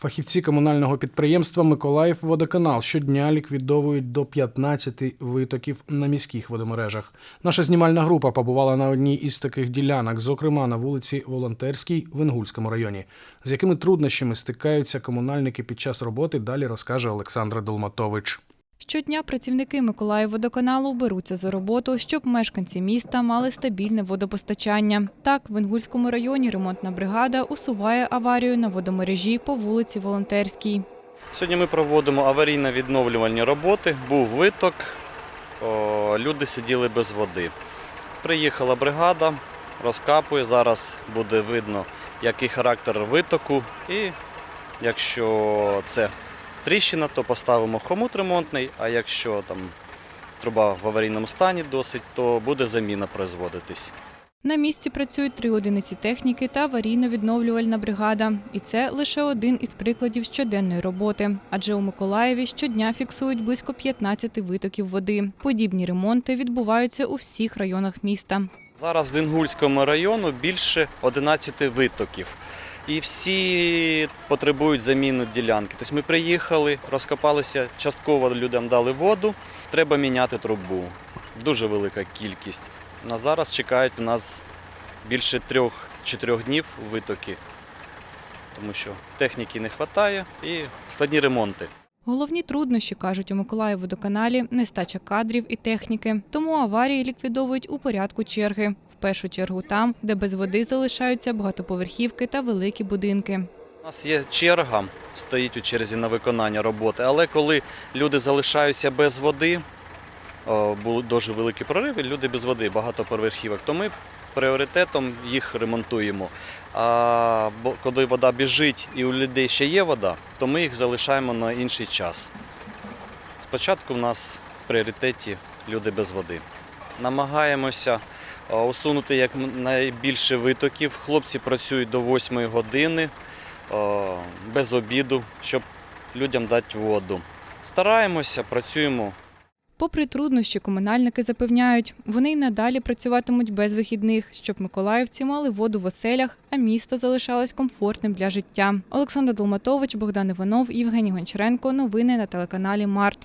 Фахівці комунального підприємства Миколаїв Водоканал щодня ліквідовують до 15 витоків на міських водомережах. Наша знімальна група побувала на одній із таких ділянок, зокрема на вулиці Волонтерській в Інгульському районі. З якими труднощами стикаються комунальники під час роботи, далі розкаже Олександра Долматович. Щодня працівники Миколаївводоканалу беруться за роботу, щоб мешканці міста мали стабільне водопостачання. Так, в Інгульському районі ремонтна бригада усуває аварію на водомережі по вулиці Волонтерській. Сьогодні ми проводимо аварійно-відновлювальні роботи. Був виток, люди сиділи без води. Приїхала бригада, розкапує. Зараз буде видно, який характер витоку. І якщо це тріщина, то поставимо хомут ремонтний, а якщо там труба в аварійному стані досить, то буде заміна производитись. На місці працюють три одиниці техніки та аварійно-відновлювальна бригада. І це лише один із прикладів щоденної роботи. Адже у Миколаєві щодня фіксують близько 15 витоків води. Подібні ремонти відбуваються у всіх районах міста. Зараз в Інгульському району більше 11 витоків. І всі потребують заміну ділянки. Тобто ми приїхали, розкопалися, частково людям дали воду, треба міняти трубу. Дуже велика кількість. На зараз чекають у нас більше трьох-чотирьох днів витоки, тому що техніки не вистачає і складні ремонти. Головні труднощі, кажуть у Миколаївводоканалі, нестача кадрів і техніки. Тому аварії ліквідовують у порядку черги. В першу чергу там, де без води залишаються багатоповерхівки та великі будинки. У нас є черга, стоїть у черзі на виконання роботи, але коли люди залишаються без води, були дуже великі прориви, люди без води, багато поверхівок, то ми пріоритетом їх ремонтуємо. А коли вода біжить і у людей ще є вода, то ми їх залишаємо на інший час. Спочатку в нас в пріоритеті люди без води. Намагаємося усунути як найбільше витоків. Хлопці працюють до 8 години без обіду, щоб людям дати воду. Стараємося, працюємо Попри труднощі, комунальники запевняють, вони й надалі працюватимуть без вихідних, щоб миколаївці мали воду в оселях, а місто залишалось комфортним для життя. Олександр Долматович, Богдан Іванов, Євгеній Гончаренко. Новини на телеканалі Март.